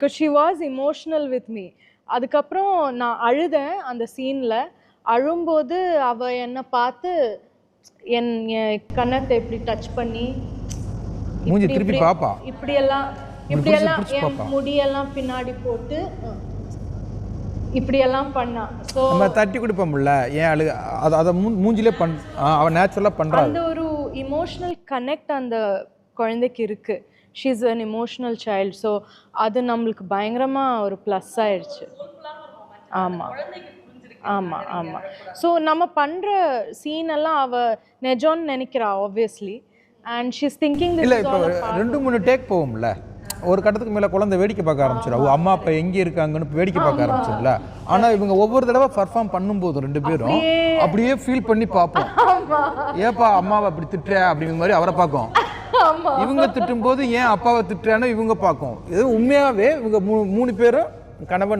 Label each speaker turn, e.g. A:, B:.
A: Because she was emotional with me அதுக்கப்புறம் நான் அழுதேன் அந்த சீனில் அழும்போது அவ என்னை பார்த்து என் கன்னத்தை இப்படி டச் பண்ணி
B: மூஞ்சி திருப்பி பாப்பா.
A: இப்படியெல்லாம் இப்படியெல்லாம் என். முடியெல்லாம் பின்னாடி போட்டு இப்படியெல்லாம் பண்ணா. ஸோ
B: நம்ம தட்டி கொடுப்போம்ல ஏன் அழுக அதை அதை மூஞ்சிலே பண் அவன் நேச்சுரலாக பண்ணுறா
A: அந்த ஒரு இமோஷனல் கனெக்ட் அந்த குழந்தைக்கு இருக்கு. She is an emotional child so அது நம்மளுக்கு பயங்கரமா ஒரு ப்ளஸ் ஆயிடுச்சு ஆமாம் ஆமாம் ஆமாம் ஸோ நம்ம பண்ணுற சீன் எல்லாம் அவ நிஜம்னு நினைக்கிறா ஆப்வியஸ்லி அண்ட் ஷீஸ் திங்கிங்
B: இல்லை இப்போ ரெண்டு மூணு டேக் போவோம்ல. ஒரு கட்டத்துக்கு மேலே குழந்தை வேடிக்கை பார்க்க ஆரம்பிச்சிடும் அம்மா அப்பா எங்கே இருக்காங்கன்னு வேடிக்கை பார்க்க ஆரம்பிச்சிடும்ல ஆனால் இவங்க ஒவ்வொரு தடவை பர்ஃபார்ம் பண்ணும்போது ரெண்டு பேரும் அப்படியே. ஃபீல் பண்ணி பார்ப்போம். ஏப்பா அம்மாவை அப்படி திட்டுற அப்படிங்கிற மாதிரி அவரை பார்க்கும். இவங்க திட்டும் போது ஏன் அப்பாவை திட்டுறானோ இவங்க பார்க்கும். இது உண்மையாவே இவங்க மூணு பேரும் கணவன்